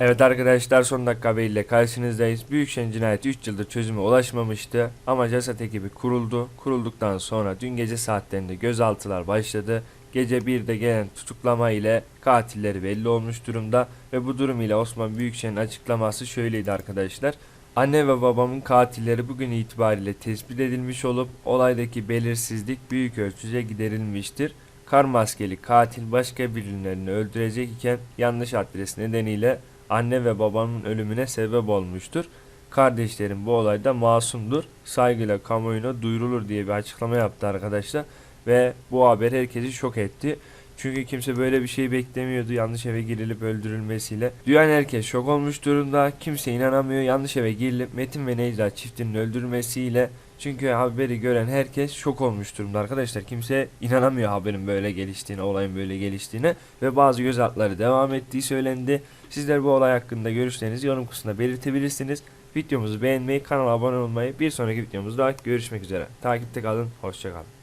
Evet arkadaşlar son dakika haberiyle karşınızdayız. Büyükşehir cinayeti 3 yıldır çözüme ulaşmamıştı ama CESAT ekibi kuruldu. Kurulduktan sonra dün gece saatlerinde gözaltılar başladı. Gece 1'de gelen tutuklama ile katilleri belli olmuş durumda ve bu durum ile Osman Büyükşehir'in açıklaması şöyleydi arkadaşlar. Anne ve babamın katilleri bugün itibariyle tespit edilmiş olup olaydaki belirsizlik büyük ölçüde giderilmiştir. Kar maskeli katil başka birilerini öldürecek iken yanlış adres nedeniyle anne ve babamın ölümüne sebep olmuştur. Kardeşlerim bu olayda masumdur. Saygıyla kamuoyuna duyurulur diye bir açıklama yaptı arkadaşlar. Ve bu haber herkesi şok etti. Çünkü kimse böyle bir şey beklemiyordu yanlış eve girilip öldürülmesiyle. Duyan herkes şok olmuş durumda. Kimse inanamıyor yanlış eve girilip Metin ve Necla çiftinin öldürülmesiyle. Çünkü haberi gören herkes şok olmuş durumda arkadaşlar. Kimse inanamıyor haberin böyle geliştiğine, olayın böyle geliştiğine. Ve bazı gözaltıları devam ettiği söylendi. Sizler bu olay hakkında görüşlerinizi yorum kısmında belirtebilirsiniz. Videomuzu beğenmeyi, kanala abone olmayı, bir sonraki videomuzda görüşmek üzere. Takipte kalın, hoşçakalın.